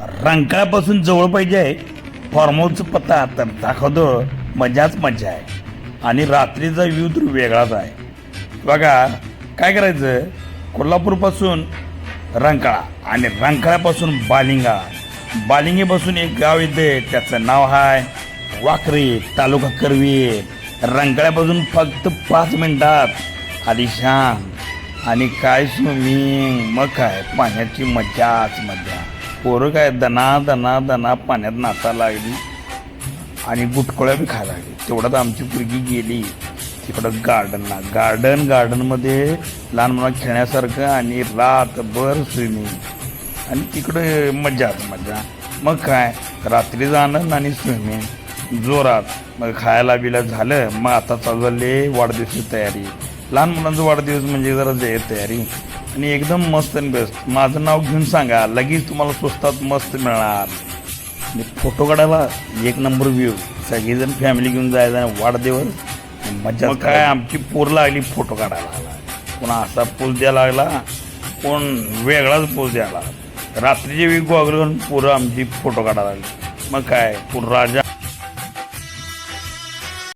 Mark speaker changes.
Speaker 1: रंकाळ्यापासून जवळ पाहिजे आहे. पत्ता तर दाखवतो. मजाच मजा आहे. आणि रात्रीचा व्ह्यू तर वेगळाच आहे. बघा काय करायचं? कोल्हापूरपासून रंकाळा आणि रंकाळ्यापासून बालिंगा. बालिंगेपासून एक गाव येते. त्याचं नाव आहे वाकरी तालुका करवी. रंकाळ्यापासून फक्त पाच मिनटात. आलिशान आणि काय स्विमिंग मग काय? पाण्याची मजाच मजा. पोरं काय दना दना दना पाण्यात नाचा लागली आणि गुटकोळ्या बी खायला लागली. तेवढ्यात आमची पुरगी गेली. तिकडं गार्डनला गार्डन गार्डनमध्ये लहान मुला खेळण्यासारखं आणि रातभर स्विमिंग आणि तिकडं मजाच मजा मग काय? रात्री जाणं आणि स्विमिंग जोरात. मग खायला बिला झालं. मग आता चालले वाढदिवशी तयारी. लहान मुलांचा वाढदिवस म्हणजे जरा जे तयारी. आणि एकदम मस्त आणि बेस्ट माझं नाव घेऊन सांगा लगेच तुम्हाला स्वस्तात मस्त मिळणार. आणि फोटो काढायला एक नंबर व्ह्यू सगळेजण फॅमिली घेऊन जायचं आणि वाढदिवस मजा काय आमची पोर लागली फोटो काढायला. कोण असा पोज द्यायला लागला कोण वेगळाच पोज द्यायला रात्रीच्या वेळी गॉगल पोरं आमची फोटो काढायला लागली. मग काय पूर राजा